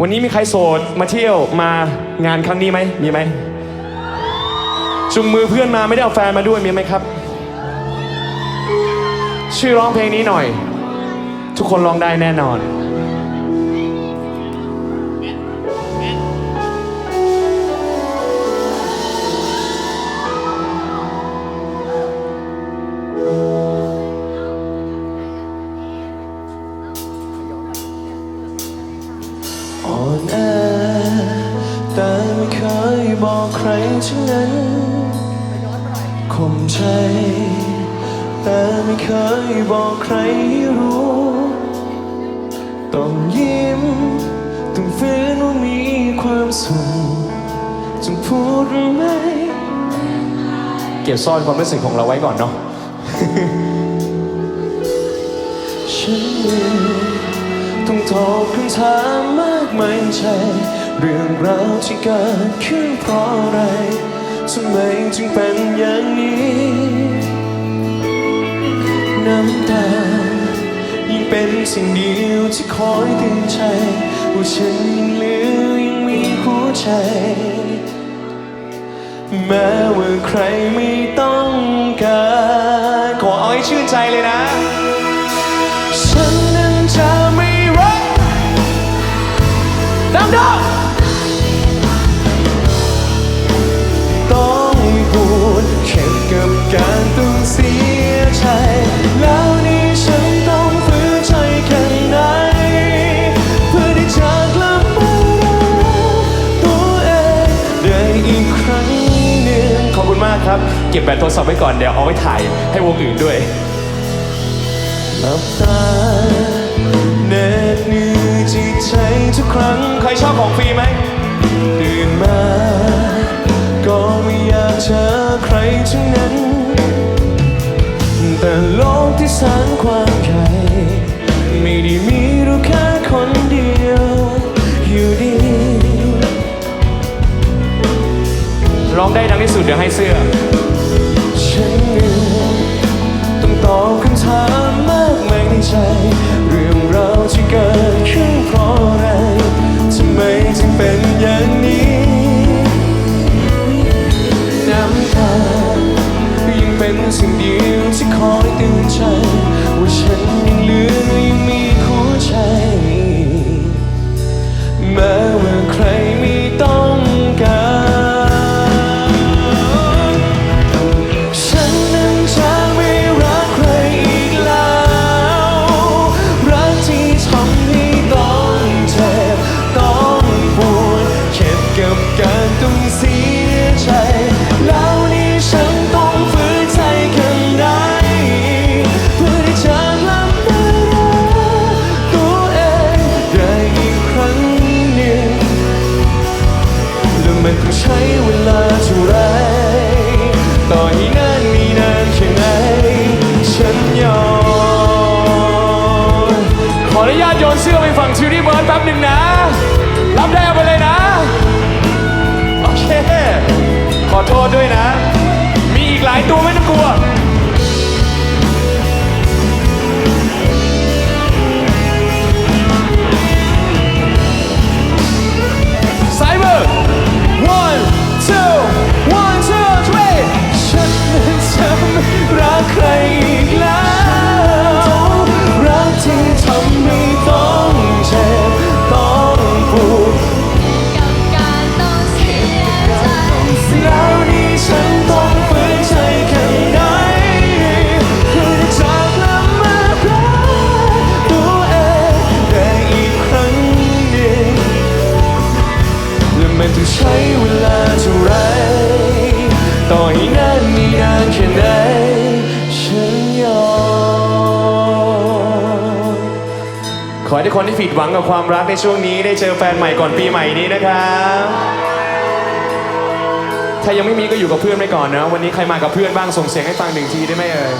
วันนี้มีใครโสดมาเที่ยวมางานครั้งนี้ไหมมีไหมจุงมือเพื่อนมาไม่ได้เอาแฟนมาด้วยมีไหมครับ ชื่อร้องเพลงนี้หน่อย ทุกคนร้องได้แน่นอน บอกใครทั้งนั้นข่มใจ แต่ไม่เคยบอกใครให้รู้ ต้องยิ้ม ต้องฝืนว่ามีความสุขจงพูดหรือไม่ เก็บซ่อนความรู้สึกของเราไว้ก่อนเนาะ ฉันเองต้องตอบคำถามมากมายในใจ เรื่องราวที่เกิดขึ้นเพราะอะไรทำไมจึงเป็นอย่างนี้ น้ำตายิ่งเป็นสิ่งเดียวที่คอยเตือนใจว่าฉันยังเหลือยังมีหัวใจ แม้ว่าใครไม่ต้องการขอเอาให้ชื่นใจเลยนะากครับ เก็บแบตโทรศัพท์ไว้ก่อนเดี๋ยวเอาไว้ถ่ายให้วงอื่นด้วยหลับตาเน็ดเหนื่อยจิตใจทุกครั้ง ใครชอบของฟรีไหมตื่นมา ก็ไม่อยากเจอใครทั้งนั้น แต่โลกที่แสนกว้างใหญ่ไม่ได้มีเราแค่ค เดี๋ยวให้เสื้อ ต้องใช้เวลาเท่าไรต่อให้นานมีนานแค่ไหนฉันยอมขออนุญาตโยนเสื้อไปฝั่งทิวรี่เบิร์ดแป๊บหนึ่งนะ รับได้เอาไปเลยนะ ขอให้ทุกคนที่ผิดหวังกับความรักในช่วงนี้ได้เจอแฟนใหม่ก่อนปีใหม่นี้นะครับ ถ้ายังไม่มีก็อยู่กับเพื่อนไปก่อนนะ วันนี้ใครมากับเพื่อนบ้างส่งเสียงให้ฟังหนึ่งทีได้ไหมเอ่ย